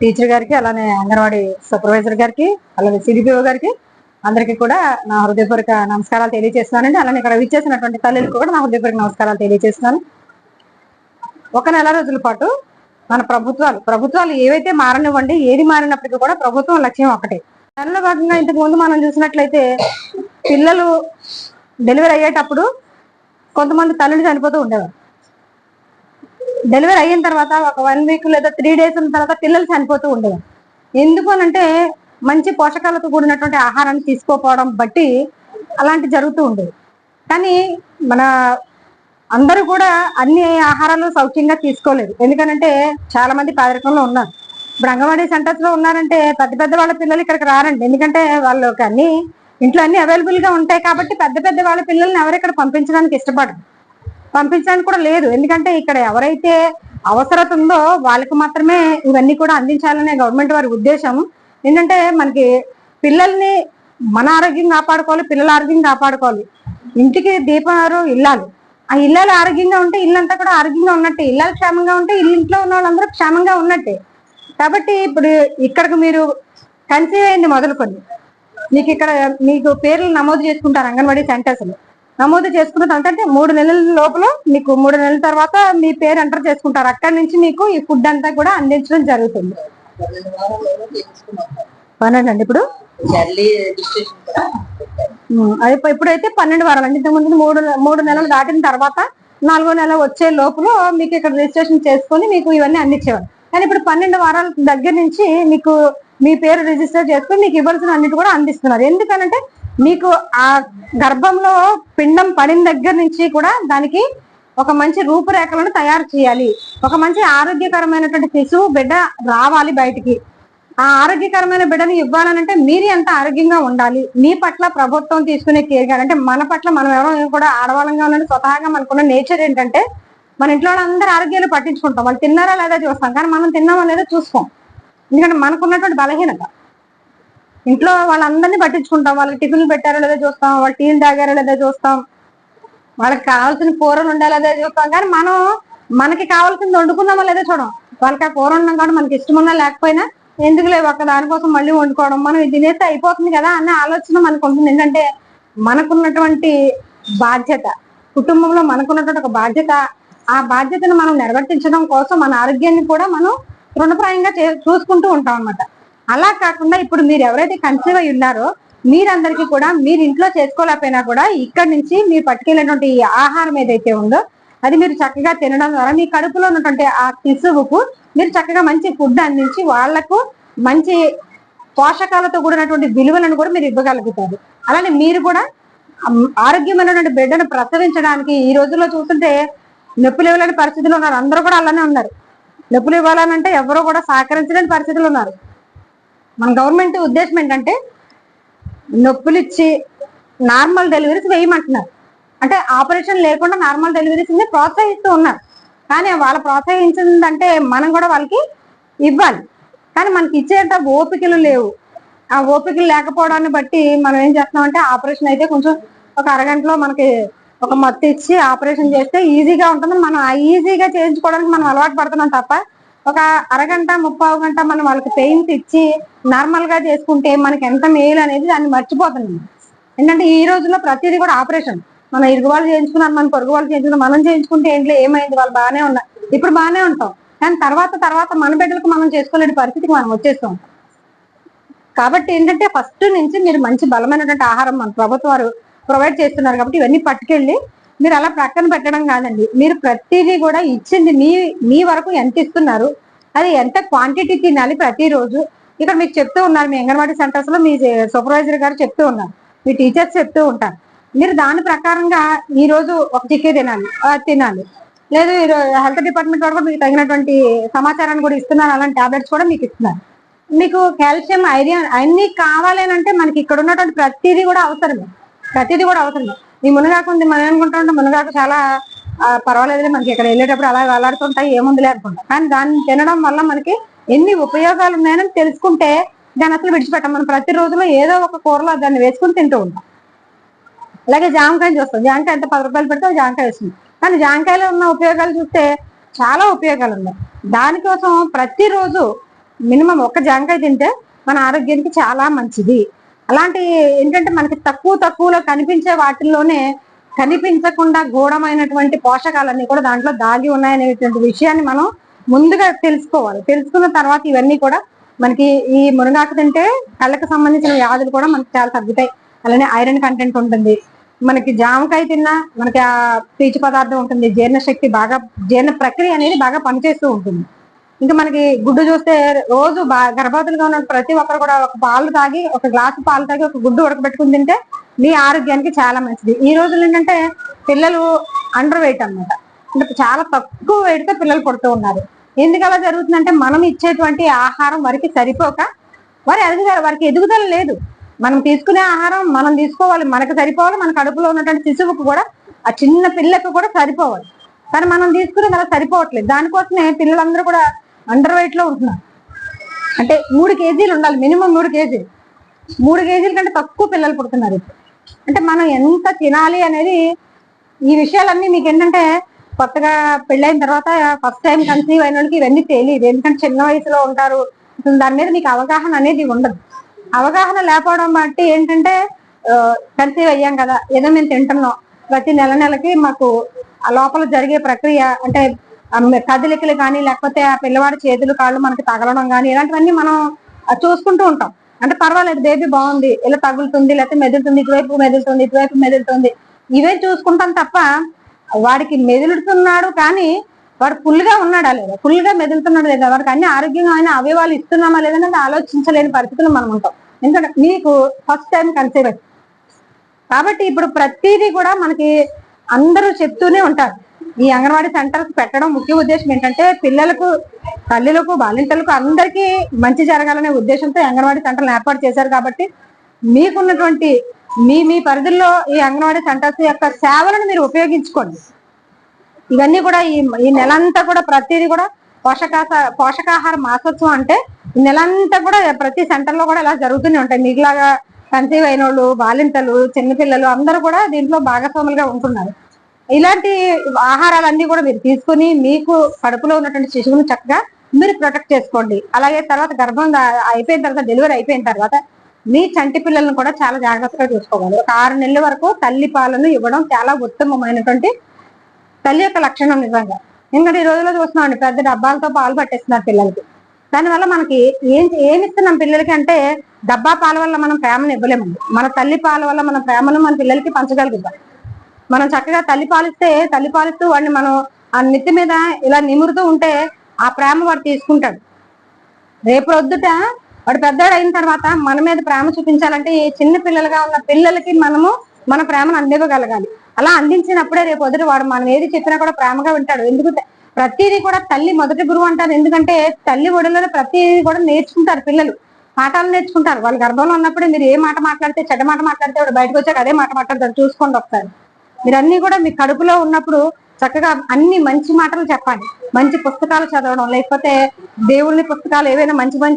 Teacher గారికి అలానే anganwadi supervisor గారికి అలాగే సిడిపిఓ గారికి అందరికీ కూడా నా హృదయపూర్వక నమస్కారాలు తెలియజేస్తున్నానండి. అలానే ఇక్కడ విచ్చేసినటువంటి తల్లులకు కూడా నా హృదయపూర్వక నమస్కారాలు తెలియజేస్తున్నాను. ఒక నెల రోజుల పాటు మన ప్రభుత్వాలు ప్రభుత్వాలు ఏవైతే మారనివ్వండి ఏది మారినప్పటికీ కూడా ప్రభుత్వం లక్ష్యం ఒకటే. దానిలో భాగంగా ఇంతకు ముందు మనం చూసినట్లయితే పిల్లలు డెలివరీ అయ్యేటప్పుడు కొంతమంది తల్లులు చనిపోతూ ఉండేవారు. డెలివరీ అయిన తర్వాత ఒక వన్ వీక్ లేదా త్రీ డేస్ ఉన్న తర్వాత పిల్లలు చనిపోతూ ఉండేవారు. ఎందుకు అనంటే మంచి పోషకాలతో కూడినటువంటి ఆహారాన్ని తీసుకోకపోవడం బట్టి అలాంటి జరుగుతూ ఉండేది. కానీ మన అందరూ కూడా అన్ని ఆహారాలు సౌఖ్యంగా తీసుకోలేదు. ఎందుకనంటే చాలా మంది పేదరికంలో ఉన్నారు. ఇప్పుడు అంగన్వాడీ సెంటర్స్లో ఉన్నారంటే పెద్ద పెద్ద వాళ్ళ పిల్లలు ఇక్కడికి రారండి. ఎందుకంటే వాళ్ళకి అన్ని ఇంట్లో అన్ని అవైలబుల్గా ఉంటాయి కాబట్టి పెద్ద పెద్ద వాళ్ళ పిల్లల్ని ఎవరు ఇక్కడ పంపించడానికి ఇష్టపడరు. పంపించడానికి కూడా లేదు. ఎందుకంటే ఇక్కడ ఎవరైతే అవసరత ఉందో వాళ్ళకి మాత్రమే ఇవన్నీ కూడా అందించాలనే గవర్నమెంట్ వారి ఉద్దేశం ఏంటంటే మనకి పిల్లల్ని మన ఆరోగ్యం కాపాడుకోవాలి పిల్లల ఆరోగ్యం కాపాడుకోవాలి. ఇంటికి దీపారు ఇల్లాలు. ఆ ఇల్లాలు ఆరోగ్యంగా ఉంటే ఇల్లంతా కూడా ఆరోగ్యంగా ఉన్నట్టే. ఇల్లాలు క్షేమంగా ఉంటే ఇల్లు ఇంట్లో ఉన్న వాళ్ళందరూ క్షేమంగా ఉన్నట్టే. కాబట్టి ఇప్పుడు ఇక్కడికి మీరు కన్సీవ్ అయింది మొదలుకొని. మీకు ఇక్కడ మీకు పేర్లు నమోదు చేసుకుంటారు అంగన్వాడీ సెంటర్స్లో. నమోదు చేసుకున్న అంటే మూడు నెలల లోపల మీకు మూడు నెలల తర్వాత మీ పేరు ఎంటర్ చేసుకుంటారు. అక్కడ నుంచి మీకు ఈ ఫుడ్ అంతా కూడా అందించడం జరుగుతుంది. పన్నెండు ఇప్పుడు? అది ఇప్పుడైతే పన్నెండు వారాలు అంటే ఇంతకుముందు మూడు మూడు నెలలు దాటిన తర్వాత నాలుగో నెల వచ్చే లోపల మీకు ఇక్కడ రిజిస్ట్రేషన్ చేసుకొని మీకు ఇవన్నీ అందించేవారు కానీ ఇప్పుడు పన్నెండు వారాల దగ్గర నుంచి మీకు మీ పేరు రిజిస్టర్ చేసుకుని మీకు ఇవ్వాల్సిన అన్నిటి కూడా అందిస్తున్నారు. ఎందుకనంటే మీకు ఆ గర్భంలో పిండం పడిన దగ్గర నుంచి కూడా దానికి ఒక మంచి రూపురేఖలను తయారు చేయాలి. ఒక మంచి ఆరోగ్యకరమైనటువంటి శిశువు బిడ్డ రావాలి బయటికి. ఆ ఆరోగ్యకరమైన బిడ్డను ఇవ్వాలనంటే మీరు ఎంత ఆరోగ్యంగా ఉండాలి. మీ పట్ల ప్రభుత్వం తీసుకునే కేర్ కానీ అంటే మన పట్ల మనం ఎవరో కూడా ఆడవాళ్ళంగా ఉన్న స్వతహాగా మనకున్న నేచర్ ఏంటంటే మన ఇంట్లో వాళ్ళందరూ ఆరోగ్యాలు పట్టించుకుంటాం. వాళ్ళు తిన్నారా లేదా చూస్తాం. కానీ మనం తిన్నామా లేదా చూసుకోం. ఎందుకంటే మనకున్నటువంటి బలహీనత. ఇంట్లో వాళ్ళందరినీ పట్టించుకుంటాం. వాళ్ళకి టిఫిన్లు పెట్టారో లేదో చూస్తాం. వాళ్ళు టీలు తాగారో లేదో చూస్తాం. వాళ్ళకి కావాల్సిన కూరలు ఉండాలో చూస్తాం. కానీ మనం మనకి కావాల్సింది వండుకుందామా లేదో చూడం. వాళ్ళకి ఆ కూర ఉండడం కూడా మనకి ఇష్టమున్నా లేకపోయినా ఎందుకు లేవు అక్కడ దానికోసం మళ్ళీ వండుకోవడం. మనం ఇది తినేస్తే అయిపోతుంది కదా అనే ఆలోచన మనకు ఉంటుంది. ఏంటంటే మనకున్నటువంటి బాధ్యత కుటుంబంలో మనకున్నటువంటి ఒక బాధ్యత ఆ బాధ్యతను మనం నిర్వర్తించడం కోసం మన ఆరోగ్యాన్ని కూడా మనం రుణప్రాయంగా చే- చూసుకుంటూ ఉంటాం అన్నమాట. అలా కాకుండా ఇప్పుడు మీరు ఎవరైతే కన్సీవ్ అయి ఉన్నారో మీరందరికీ కూడా మీరు ఇంట్లో చేసుకోలేకపోయినా కూడా ఇక్కడ నుంచి మీరు పట్టుకెళ్ళినటువంటి ఆహారం ఏదైతే ఉందో అది మీరు చక్కగా తినడం ద్వారా మీ కడుపులో ఉన్నటువంటి ఆ శిశువుకు మీరు చక్కగా మంచి ఫుడ్ అందించి వాళ్ళకు మంచి పోషకాలతో కూడినటువంటి విలువలను కూడా మీరు ఇవ్వగలుగుతారు. అలానే మీరు కూడా ఆరోగ్యమైనటువంటి బిడ్డను ప్రసవించడానికి ఈ రోజుల్లో చూస్తుంటే నొప్పులు ఇవ్వలేని పరిస్థితులు ఉన్నారు. అందరూ కూడా అలానే ఉన్నారు. నొప్పులు ఇవ్వాలనంటే ఎవరో కూడా సహకరించలేని పరిస్థితులు ఉన్నారు. మన గవర్నమెంట్ ఉద్దేశం ఏంటంటే నొప్పులు ఇచ్చి నార్మల్ డెలివరీస్ వేయమంటున్నారు. అంటే ఆపరేషన్ లేకుండా నార్మల్ డెలివరీస్ని ప్రోత్సహిస్తూ ఉన్నారు. కానీ వాళ్ళు ప్రోత్సహించిందంటే మనం కూడా వాళ్ళకి ఇవ్వాలి. కానీ మనకి ఇచ్చేంత ఓపికలు లేవు. ఆ ఓపికలు లేకపోవడాన్ని బట్టి మనం ఏం చేస్తున్నామంటే ఆపరేషన్ అయితే కొంచెం ఒక అరగంటలో మనకి ఒక మత్తు ఇచ్చి ఆపరేషన్ చేస్తే ఈజీగా ఉంటుంది మనం ఆ ఈజీగా చేయించుకోవడానికి మనం అలవాటు పడుతున్నాం తప్ప ఒక అరగంట ముప్పై గంట మనం వాళ్ళకి పెయింట్స్ ఇచ్చి నార్మల్గా చేసుకుంటే మనకి ఎంత మేలు అనేది దాన్ని మర్చిపోతున్నాం ఏంటంటే ఈ రోజుల్లో ప్రతిదీ కూడా ఆపరేషన్. మన ఇరుగు వాళ్ళు చేయించుకున్నారు మన పొరుగు వాళ్ళు చేయించుకున్నారు మనం చేయించుకుంటే ఏంట్లో ఏమైంది? వాళ్ళు బాగానే ఉన్నారు ఇప్పుడు బాగానే ఉంటాం. కానీ తర్వాత తర్వాత మన బిడ్డలకు మనం చేసుకోలేని పరిస్థితికి మనం వచ్చేస్తాం. కాబట్టి ఏంటంటే ఫస్ట్ నుంచి మీరు మంచి బలమైనటువంటి ఆహారం మన ప్రభుత్వం వారు ప్రొవైడ్ చేస్తున్నారు కాబట్టి ఇవన్నీ పట్టుకెళ్ళి మీరు అలా ప్రక్కన పెట్టడం కాదండి. మీరు ప్రతిదీ కూడా ఇచ్చింది మీ మీ వరకు ఎంత ఇస్తున్నారు అది ఎంత క్వాంటిటీ తినాలి ప్రతిరోజు. ఇక్కడ మీకు చెప్తూ ఉన్నారు మీ అంగన్వాడీ సెంటర్స్లో మీ సూపర్వైజర్ గారు చెప్తూ ఉన్నారు మీ టీచర్స్ చెప్తూ ఉంటారు. మీరు దాని ప్రకారంగా ఈ రోజు ఒక చిక్కీ తినాలి తినాలి. లేదు హెల్త్ డిపార్ట్మెంట్ వారు కూడా మీకు తగినటువంటి సమాచారాన్ని కూడా ఇస్తున్నారు అలాంటి టాబ్లెట్స్ కూడా మీకు ఇస్తున్నారు. మీకు కాల్షియం ఐరియన్ అన్ని కావాలి అంటే మనకి ఇక్కడ ఉన్నటువంటి ప్రతిదీ కూడా అవసరమే. ప్రతిదీ కూడా అవసరమే. ఈ మునగాకు ఉంది మనం అనుకుంటా ఉంటే మునగాకు చాలా పర్వాలేదు పర్వాలేదులే మనకి ఇక్కడ వెళ్ళేటప్పుడు అలా వేలాడుతుంటాయి ఏముందిలే అనుకుంటాం. కానీ దాన్ని తినడం వల్ల మనకి ఎన్ని ఉపయోగాలు ఉన్నాయని తెలుసుకుంటే దాన్ని అసలు విడిచిపెట్టాం. మనం ప్రతి రోజులో ఏదో ఒక కూరలో దాన్ని వేసుకుని తింటూ ఉంటాం. అలాగే జామకాయ చూస్తాం. జామకాయ ఎంత పది రూపాయలు పెడితే జామకాయ వస్తుంది కానీ జామకాయలో ఉన్న ఉపయోగాలు చూస్తే చాలా ఉపయోగాలు ఉన్నాయి. దానికోసం ప్రతిరోజు మినిమం ఒక జామకాయ తింటే మన ఆరోగ్యానికి చాలా మంచిది. అలాంటి ఏంటంటే మనకి తక్కువ తక్కువలో కనిపించే వాటిల్లోనే కనిపించకుండా గూఢమైనటువంటి పోషకాలన్నీ కూడా దాంట్లో దాగి ఉన్నాయనేటువంటి విషయాన్ని మనం ముందుగా తెలుసుకోవాలి. తెలుసుకున్న తర్వాత ఇవన్నీ కూడా మనకి ఈ మునగాకు తింటే కళ్ళకు సంబంధించిన వ్యాధులు కూడా మనకి చాలా తగ్గుతాయి. అలానే ఐరన్ కంటెంట్ ఉంటుంది. మనకి జామకాయ తిన్నా మనకి ఆ పీచు పదార్థం ఉంటుంది. జీర్ణశక్తి బాగా జీర్ణ ప్రక్రియ అనేది బాగా పనిచేస్తూ ఉంటుంది. ఇంకా మనకి గుడ్డు చూస్తే రోజు గర్భవతులుగా ఉన్న ప్రతి ఒక్కరు కూడా ఒక పాలు తాగి ఒక గ్లాసు పాలు తాగి ఒక గుడ్డు ఉడకబెట్టుకుని తింటే మీ ఆరోగ్యానికి చాలా మంచిది. ఈ రోజులు ఏంటంటే పిల్లలు అండర్ వెయిట్ అనమాట అంటే చాలా తక్కువ వెయిట్తో పిల్లలు పుడుతూ ఉన్నారు. ఎందుకు అలా జరుగుతుందంటే మనం ఇచ్చేటువంటి ఆహారం వారికి సరిపోక వారి ఎదుగుదల వారికి ఎదుగుదల లేదు. మనం తీసుకునే ఆహారం మనం తీసుకోవాలి మనకు సరిపోవాలి మన కడుపులో ఉన్నటువంటి శిశువుకు కూడా ఆ చిన్న పిల్లకు కూడా సరిపోవాలి. కానీ మనం తీసుకునే అలా సరిపోవట్లేదు. దానికోసమే పిల్లలందరూ కూడా అండర్ వెయిట్లో ఉంటున్నారు అంటే మూడు కేజీలు ఉండాలి మినిమం మూడు కేజీలు. మూడు కేజీల కంటే తక్కువ పిల్లలు పుడుతున్నారు అంటే మనం ఎంత తినాలి అనేది ఈ విషయాలన్నీ మీకు ఏంటంటే కొత్తగా పెళ్ళైన తర్వాత ఫస్ట్ టైం కన్సీవ్ అయిన వాళ్ళకి ఇవన్నీ తెలియదు. ఎందుకంటే చిన్న వయసులో ఉంటారు. దాని మీద మీకు అవగాహన అనేది ఉండదు. అవగాహన లేకపోవడం బట్టి ఏంటంటే కన్సీవ్ అయ్యాం కదా ఏదో మేము తింటున్నాం. ప్రతి నెల నెలకి మాకు ఆ లోపల జరిగే ప్రక్రియ అంటే కదిలికలు కానీ లేకపోతే ఆ పిల్లవాడి చేతులు కాళ్ళు మనకి తగలడం కానీ ఇలాంటివన్నీ మనం చూసుకుంటూ ఉంటాం. అంటే పర్వాలేదు బేబీ బాగుంది ఇలా తగులుతుంది లేకపోతే మెదులుతుంది ఇటువైపు మెదులుతుంది ఇటువైపు మెదులుతుంది. ఇవే చూసుకుంటాం తప్ప వాడికి మెదులుతున్నాడు కానీ వాడు ఫుల్గా ఉన్నాడా లేదా? ఫుల్గా మెదులుతున్నాడు లేదా? వాడికి అన్ని ఆరోగ్యంగా అయినా అవయవాలు ఇస్తున్నామా లేదనేది ఆలోచించలేని పరిస్థితులు మనం ఉంటాం. ఎందుకంటే మీకు ఫస్ట్ టైం కన్సీవ్ కాబట్టి ఇప్పుడు ప్రతిదీ కూడా మనకి అందరూ చెప్తూనే ఉంటారు. ఈ అంగన్వాడీ సెంటర్స్ పెట్టడం ముఖ్య ఉద్దేశం ఏంటంటే పిల్లలకు తల్లులకు బాలింతలకు అందరికీ మంచి జరగాలనే ఉద్దేశంతో అంగన్వాడీ సెంటర్లు ఏర్పాటు చేశారు కాబట్టి మీకున్నటువంటి మీ మీ పరిధిలో ఈ అంగన్వాడీ సెంటర్స్ యొక్క సేవలను మీరు ఉపయోగించుకోండి. ఇవన్నీ కూడా ఈ ఈ నెలంతా కూడా ప్రతిదీ కూడా పోషకాస పోషకాహార మాసోత్సవం అంటే ఈ నెలంతా కూడా ప్రతి సెంటర్లో కూడా ఇలా జరుగుతూనే ఉంటాయి. మీకులాగా కన్సీవ్ అయిన వాళ్ళు బాలింతలు చిన్నపిల్లలు అందరూ కూడా దీంట్లో భాగస్వాములుగా ఉంటున్నారు. ఇలాంటి ఆహారాలన్నీ కూడా మీరు తీసుకుని మీకు కడుపులో ఉన్నటువంటి శిశువును చక్కగా మీరు ప్రొటెక్ట్ చేసుకోండి. అలాగే తర్వాత గర్భం అయిపోయిన తర్వాత డెలివరీ అయిపోయిన తర్వాత మీ చంటి పిల్లలను కూడా చాలా జాగ్రత్తగా చూసుకోవాలి. ఒక ఆరు నెలల వరకు తల్లి పాలను ఇవ్వడం చాలా ఉత్తమమైనటువంటి తల్లి యొక్క లక్షణం నిజంగా. ఎందుకంటే ఈ రోజుల్లో చూస్తున్నామండి పెద్ద డబ్బాలతో పాలు పట్టేస్తున్నారు పిల్లలకి. దానివల్ల మనకి ఏం ఏమి ఇస్తున్నాం పిల్లలకి అంటే డబ్బా పాల వల్ల మనం ప్రేమను ఇవ్వలేము మన తల్లి పాల వల్ల మన ప్రేమను మన పిల్లలకి పంచగలుగుతాం. మనం చక్కగా తల్లి పాలిస్తే తల్లి పాలిస్తూ వాడిని మనం ఆ నెత్తి మీద ఇలా నిమురుతూ ఉంటే ఆ ప్రేమ వాడు తీసుకుంటాడు. రేపు రొద్దుట వాడు పెద్దవాడు అయిన తర్వాత మన మీద ప్రేమ చూపించాలంటే ఈ చిన్న పిల్లలుగా ఉన్న పిల్లలకి మనము మన ప్రేమను అందివ్వగలగాలి. అలా అందించినప్పుడే రేపు వదిలి వాడు మనం ఏది చెప్పినా కూడా ప్రేమగా వింటాడు. ఎందుకు ప్రతిదీ కూడా తల్లి మొదటి గురువు అంటారు. ఎందుకంటే తల్లి ఒడిలోనే ప్రతిదీ కూడా నేర్చుకుంటారు పిల్లలు. పాఠాలు నేర్చుకుంటారు. వాళ్ళు గర్భంలో ఉన్నప్పుడు మీరు ఏ మాట మాట్లాడితే చెడ్డ మాట మాట్లాడితే వాడు బయటకు వచ్చాక అదే మాట మాట్లాడతారు చూసుకోండి ఒకసారి. మీరు అన్ని కూడా మీ కడుపులో ఉన్నప్పుడు చక్కగా అన్ని మంచి మాటలు చెప్పాలి. మంచి పుస్తకాలు చదవడం లేకపోతే దేవుళ్ళని పుస్తకాలు ఏవైనా మంచి మంచి